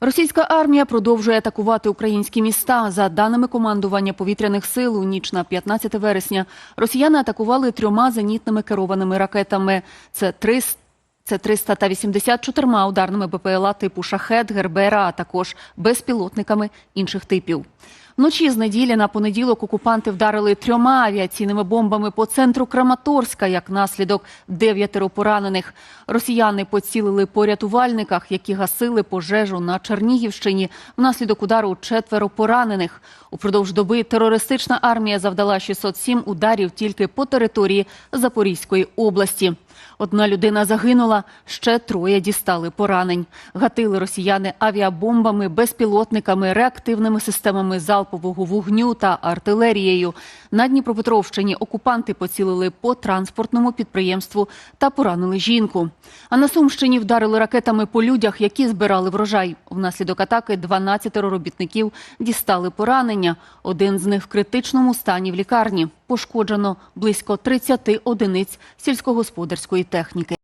Російська армія продовжує атакувати українські міста. За даними командування повітряних сил, у ніч на 15 вересня росіяни атакували трьома зенітними керованими ракетами. Це 300 це 384 ударними БПЛА типу «Шахет», «Гербера», а також безпілотниками інших типів. Вночі з неділі на понеділок окупанти вдарили трьома авіаційними бомбами по центру Краматорська. Як наслідок дев'ятеро поранених. Росіяни поцілили по рятувальниках, які гасили пожежу на Чернігівщині. Внаслідок удару четверо поранених. Упродовж доби терористична армія завдала 607 ударів тільки по території Запорізької області. Одна людина загинула, ще троє дістали поранень. Гатили росіяни авіабомбами, безпілотниками, реактивними системами залпового вогню та артилерією. На Дніпропетровщині окупанти поцілили по транспортному підприємству та поранили жінку. А на Сумщині вдарили ракетами по людях, які збирали врожай. Внаслідок атаки 12 робітників дістали поранення. Один з них в критичному стані в лікарні. Пошкоджено близько 30 одиниць сільськогосподарської техніки.